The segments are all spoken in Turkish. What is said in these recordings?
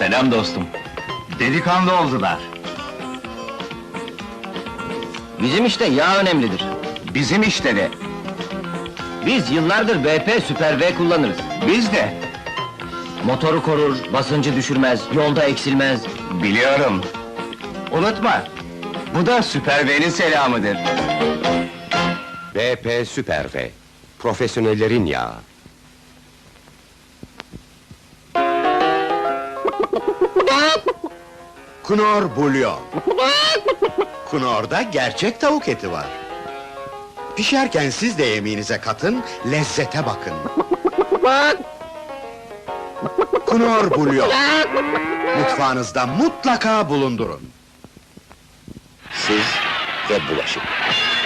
Selam dostum. Delikanlı oldular. Bizim işte yağ önemlidir. Bizim işte de. Biz yıllardır BP Süper V kullanırız. Biz de. Motoru korur, basıncı düşürmez, yolda eksilmez. Biliyorum. Unutma. Bu da Süper B'nin selamıdır. BP Süper V. Profesyonellerin yağı. Knor bulyon. Knor'da gerçek tavuk eti var. Pişerken siz de yemeğinize katın, lezzete bakın. Knor bulyon. Mutfağınızda mutlaka bulundurun. Siz ve bulaşık.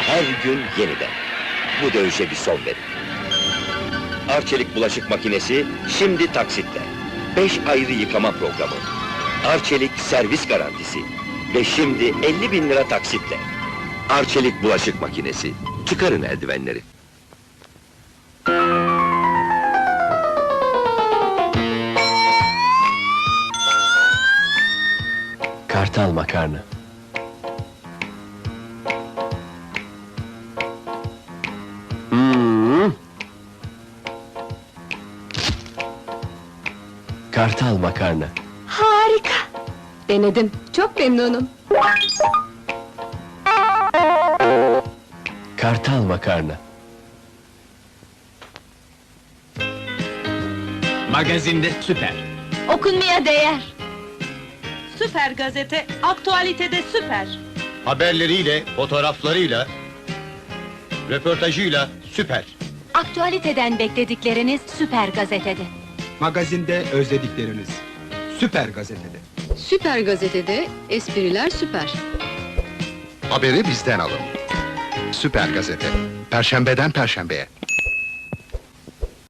Her gün yeniden. Bu dövüşe bir son verin. Arçelik bulaşık makinesi şimdi taksitle. Beş ayrı yıkama programı. Arçelik servis garantisi. Ve şimdi 50 bin lira taksitle. Arçelik bulaşık makinesi. Çıkarın eldivenleri. Kartal makarna. Kartal makarna. Harika! Denedim, çok memnunum. Kartal makarna. Magazinde süper. Okunmaya değer. Süper gazete, aktualitede süper. Haberleriyle, fotoğraflarıyla, röportajıyla süper. Aktualiteden bekledikleriniz Süper Gazete'de. Magazinde özledikleriniz. Süper gazetede. Süper Gazete'de espriler süper. Haberi bizden alın. Süper Gazete. Perşembeden Perşembeye.